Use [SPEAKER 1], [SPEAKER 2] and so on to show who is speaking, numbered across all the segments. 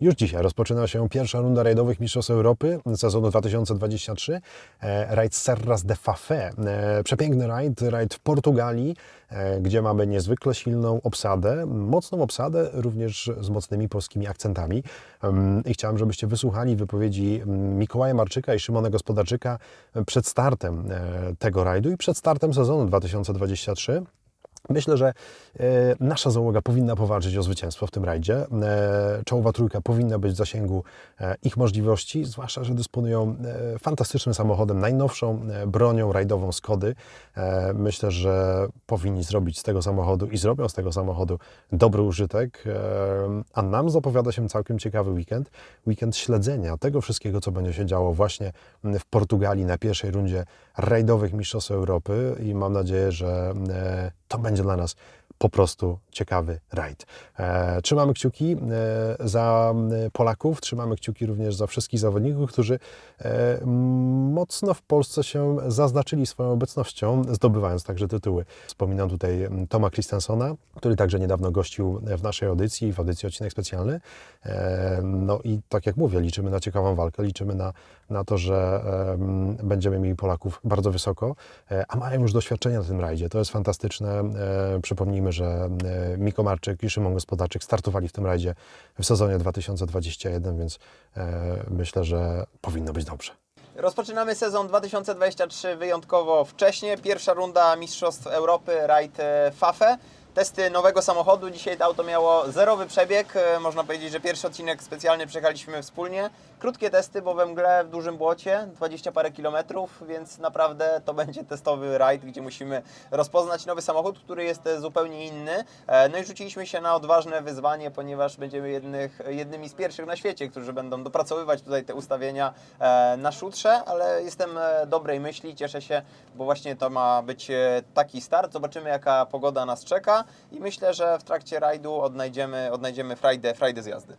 [SPEAKER 1] Już dzisiaj rozpoczyna się pierwsza runda rajdowych Mistrzostw Europy sezonu 2023. E, Rajd Serras de Fafé. E, Przepiękny rajd, rajd w Portugalii, e, gdzie mamy niezwykle silną obsadę, mocną obsadę, również z mocnymi polskimi akcentami. I chciałem, żebyście wysłuchali wypowiedzi Mikołaja Marczyka i Szymona Gospodarczyka przed startem tego rajdu i przed startem sezonu 2023. Myślę, że e, nasza załoga powinna powalczyć o zwycięstwo w tym rajdzie. E, czołowa trójka powinna być w zasięgu e, ich możliwości, zwłaszcza, że dysponują fantastycznym samochodem, najnowszą bronią rajdową Skody. Myślę, że powinni zrobić z tego samochodu i zrobią z tego samochodu dobry użytek, a nam zapowiada się całkiem ciekawy weekend. Weekend śledzenia tego wszystkiego, co będzie się działo właśnie w Portugalii na pierwszej rundzie rajdowych Mistrzostw Europy i mam nadzieję, że to będzie dla nas po prostu ciekawy rajd. E, trzymamy kciuki e, za e, Polaków, trzymamy kciuki również za wszystkich zawodników, którzy mocno w Polsce się zaznaczyli swoją obecnością, zdobywając także tytuły. Wspominam tutaj Toma Christensona, który także niedawno gościł w naszej audycji, w audycji odcinek specjalny. No i tak jak mówię, liczymy na ciekawą walkę, liczymy na, na to, że em, będziemy mieli Polaków bardzo wysoko, e, a mają już doświadczenia na tym rajdzie. To jest fantastyczne. E, Przypomnijmy, że e, Miko Marczyk i Szymon Gospodarczyk startowali w tym rajdzie w sezonie 2021, więc myślę, że powinno być dobrze.
[SPEAKER 2] Rozpoczynamy sezon 2023 wyjątkowo wcześnie. Pierwsza runda Mistrzostw Europy, rajd FAFE. Testy nowego samochodu. Dzisiaj to auto miało zerowy przebieg. E, Można powiedzieć, że pierwszy odcinek specjalny przejechaliśmy wspólnie. Krótkie testy, bo we mgle w dużym błocie, 20 parę kilometrów, więc naprawdę to będzie testowy rajd, gdzie musimy rozpoznać nowy samochód, który jest zupełnie inny. E, No i rzuciliśmy się na odważne wyzwanie, ponieważ będziemy jednych, jednymi z pierwszych na świecie, którzy będą dopracowywać tutaj te ustawienia e, na szutrze, ale jestem dobrej myśli, cieszę się, bo właśnie to ma być taki start. Zobaczymy, jaka pogoda nas czeka i myślę, że w trakcie rajdu odnajdziemy, odnajdziemy frajdę, frajdę z jazdy.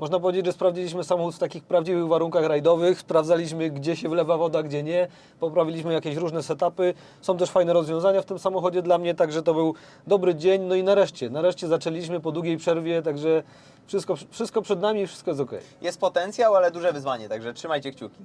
[SPEAKER 3] Można powiedzieć, że sprawdziliśmy samochód w takich prawdziwych warunkach rajdowych, sprawdzaliśmy gdzie się wlewa woda, gdzie nie, poprawiliśmy jakieś różne setupy. Są też fajne rozwiązania w tym samochodzie dla mnie, także to był dobry dzień. No i nareszcie, nareszcie zaczęliśmy po długiej przerwie, także wszystko, wszystko przed nami i wszystko jest ok.
[SPEAKER 2] Jest potencjał, ale duże wyzwanie, także trzymajcie kciuki.